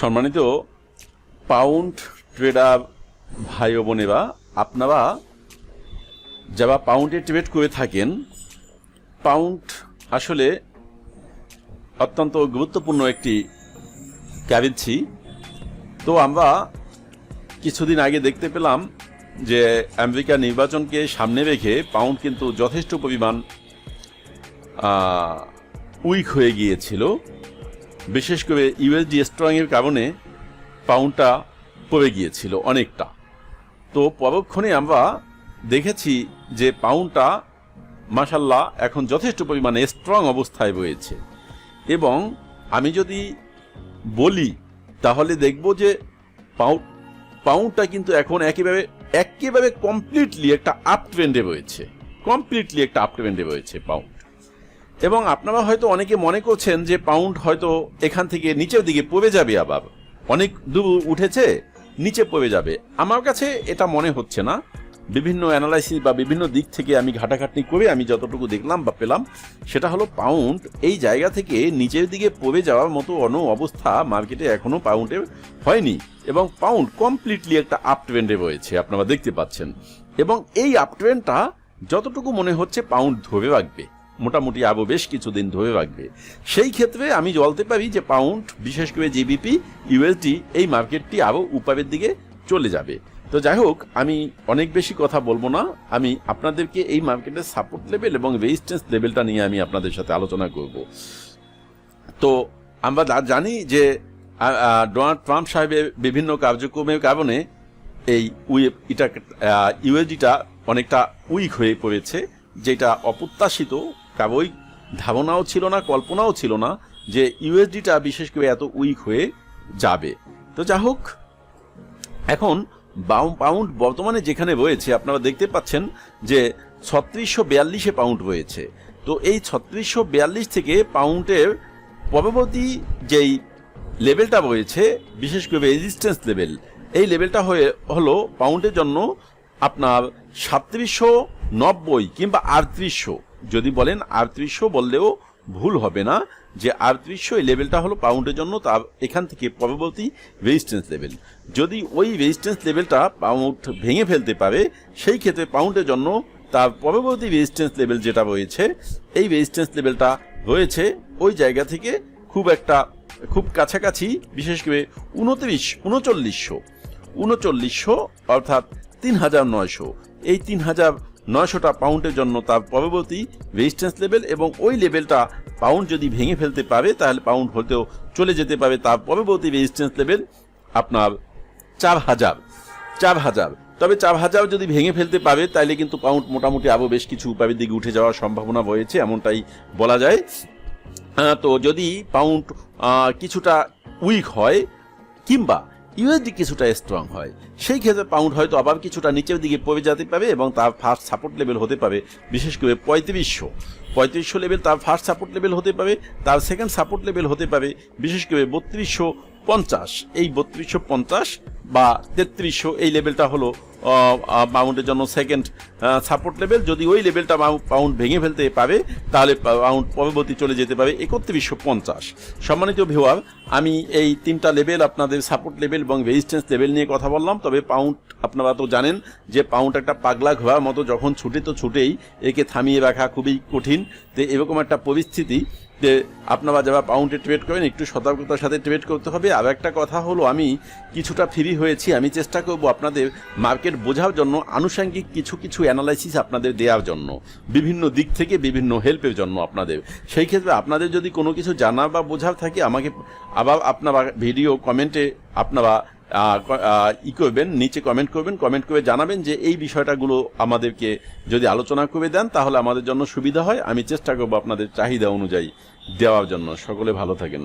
সম্মানিত pound tedder ভাই ও বোনেরা, আপনারা যারা পাউন্ডে ট্রেড করে থাকেন পাউন্ড আসলে অত্যন্ত গুরুত্বপূর্ণ একটি কারেন্সি তো আমরা কিছুদিন আগে দেখতে পেলাম যে আমেরিকা নির্বাচনকে সামনে রেখে পাউন্ড কিন্তু যথেষ্ট পরিমাণ উইক হয়ে গিয়েছিল। বিশেষ করে ইউএসডি স্ট্রংয়ের কারণে পাউন্ডটা পড়ে গিয়েছিল অনেকটা। তো পরক্ষণে আমরা দেখেছি যে পাউন্ডটা মাসাল্লাহ এখন যথেষ্ট পরিমাণে স্ট্রং অবস্থায় রয়েছে। এবং আমি যদি বলি, তাহলে দেখব যে পাউন্ড, পাউন্ডটা কিন্তু এখন একেবারে একেবারে কমপ্লিটলি একটা আপ ট্রেন্ডে রয়েছে। কমপ্লিটলি একটা আপ ট্রেন্ডে রয়েছে পাউন্ড। এবং আপনারা হয়তো অনেকে মনে করছেন যে পাউন্ড হয়তো এখান থেকে নিচের দিকে পড়ে যাবে আবার। অনেক দূর উঠেছে, নিচে পড়ে যাবে। আমার কাছে এটা মনে হচ্ছে না। বিভিন্ন অ্যানালাইসিস বা বিভিন্ন দিক থেকে আমি ঘাটাঘাটনি করে আমি যতটুকু দেখলাম বা পেলাম, সেটা হলো পাউন্ড এই জায়গা থেকে নিচের দিকে পড়ে যাওয়ার মতো অন্য অবস্থা মার্কেটে এখনও পাউন্ডের হয়নি এবং পাউন্ড কমপ্লিটলি একটা আপ ট্রেন্ডে রয়েছে, আপনারা দেখতে পাচ্ছেন। এবং এই আপ ট্রেন্ডটা যতটুকু মনে হচ্ছে পাউন্ড ধরে রাখবে। মোটামুটি আরও বেশ কিছুদিন ধরে রাখবে। সেই ক্ষেত্রে আমি বলতে পারি যে পাউন্ড বিশেষ করে জিবিপি ইউএসডি এই মার্কেটটি আরও উপরের দিকে চলে যাবে। তো যাই হোক, আমি অনেক বেশি কথা বলব না। আমি আপনাদেরকে এই মার্কেটের সাপোর্ট লেভেল এবং রেজিস্ট্যান্স লেভেলটা নিয়ে আমি আপনাদের সাথে আলোচনা করব। তো আমরা জানি যে ডোনাল্ড ট্রাম্প সাহেবের বিভিন্ন কার্যক্রমের কারণে এই এটা ইউএসডিটা অনেকটা উইক হয়ে পড়েছে, যেটা অপ্রত্যাশিত কারোই ধারণাও ছিল না, কল্পনাও ছিল না যে ইউএসডিটা বিশেষ করে এত উইক হয়ে যাবে। তো যা হোক, এখন পাউন্ড বর্তমানে যেখানে রয়েছে, আপনারা দেখতে পাচ্ছেন যে ছত্রিশশো বিয়াল্লিশে পাউন্ড রয়েছে। তো এই ছত্রিশশো বিয়াল্লিশ থেকে পাউন্ডের পরবর্তী যেই লেভেলটা রয়েছে, বিশেষ করে রেজিস্ট্যান্স লেভেল এই লেভেলটা হয়ে, হলো পাউন্ডের জন্য আপনার সাতত্রিশশো নব্বই কিংবা আটত্রিশশো। যদি বলেন আটত্রিশশো বললেও ভুল হবে না যে আটত্রিশশো এই লেভেলটা হলো পাউন্ডের জন্য তার এখান থেকে পরবর্তী রেজিস্ট্যান্স লেভেল যদি ওই রেজিস্ট্যান্স লেভেলটা পাউন্ড ভেঙে ফেলতে পারে, সেই ক্ষেত্রে পাউন্ডের জন্য তার পরবর্তী রেজিস্ট্যান্স লেভেল যেটা রয়েছে, এই রেজিস্ট্যান্স লেভেলটা রয়েছে ওই জায়গা থেকে খুব একটা, খুব কাছাকাছি, বিশেষ করে উনত্রিশ, উনচল্লিশশো উনচল্লিশশো অর্থাৎ তিন হাজার নয়শো। এই তিন হাজার নয়শোটা পাউন্ডের জন্য তার পরবর্তী রেজিস্ট্যান্স লেভেল এবং ওই লেভেলটা পাউন্ড যদি ভেঙে ফেলতে পারে, তাহলে পাউন্ড হতেও চলে যেতে পারে। তার পরবর্তী রেজিস্ট্যান্স লেভেল আপনার চার হাজার চার হাজার। তবে চার হাজার যদি ভেঙে ফেলতে পারে তাহলে কিন্তু পাউন্ড মোটামুটি আরও বেশ কিছু উপায়ের দিকে উঠে যাওয়ার সম্ভাবনা রয়েছে, এমনটাই বলা যায়। তো যদি পাউন্ড কিছুটা উইক হয়, কিংবা ইউএসডি কিছুটা স্ট্রং হয়। সেই ক্ষেত্রে পাউন্ড হয়তো আবার কিছুটা নিচের দিকে পড়ে যেতে পারে এবং তার ফার্স্ট সাপোর্ট লেভেল হতে পারে, বিশেষ করে পঁয়ত্রিশশো। পঁয়ত্রিশশো লেভেল তার ফার্স্ট সাপোর্ট লেভেল হতে পারে, তার সেকেন্ড সাপোর্ট লেভেল হতে পারে, বিশেষ করে বত্রিশশো পঞ্চাশ। এই বত্রিশশো পঞ্চাশ বা তেত্রিশশো এই লেভেলটা হলো পাউন্ডের জন্য সেকেন্ড সাপোর্ট লেভেল যদি ওই লেভেলটা পাউন্ড ভেঙে ফেলতে পারে, তাহলে পাউন্ড পরবর্তী চলে যেতে পারে একত্রিশশো পঞ্চাশ। সম্মানিত ভিওয়ার আমি এই তিনটা লেভেল আপনাদের সাপোর্ট লেভেল এবং রেজিস্ট্যান্স লেভেল নিয়ে কথা বললাম। তবে পাউন্ড আপনারা তো জানেন যে পাউন্ড একটা পাগলা ঘোড়ার মতো যখন ছুটে তো ছুটেই একে থামিয়ে রাখা খুবই কঠিন। তো এরকম একটা পরিস্থিতি যে আপনারা যারা পাউন্ডে ট্রেড করেন, একটু সতর্কতার সাথে ট্রেড করতে হবে। আর একটা কথা হলো, আমি কিছুটা ফ্রি হয়েছি, আমি চেষ্টা করব আপনাদের মার্কেট বোঝার জন্য আনুষঙ্গিক কিছু কিছু অ্যানালাইসিস আপনাদের দেওয়ার জন্য, বিভিন্ন দিক থেকে বিভিন্ন হেল্পের জন্য আপনাদের। সেই ক্ষেত্রে আপনাদের যদি কোনো কিছু জানা বা বোঝার থাকে, আমাকে আবার আপনারা ভিডিও কমেন্টে আপনারা ই করবেন, নিচে কমেন্ট করবেন কমেন্ট করে জানাবেন যে এই বিষয়টাগুলো আমাদেরকে যদি আলোচনা করে দেন, তাহলে আমাদের জন্য সুবিধা হয়। আমি চেষ্টা করব আপনাদের চাহিদা অনুযায়ী দেওয়ার জন্য। সকলে ভালো থাকেন।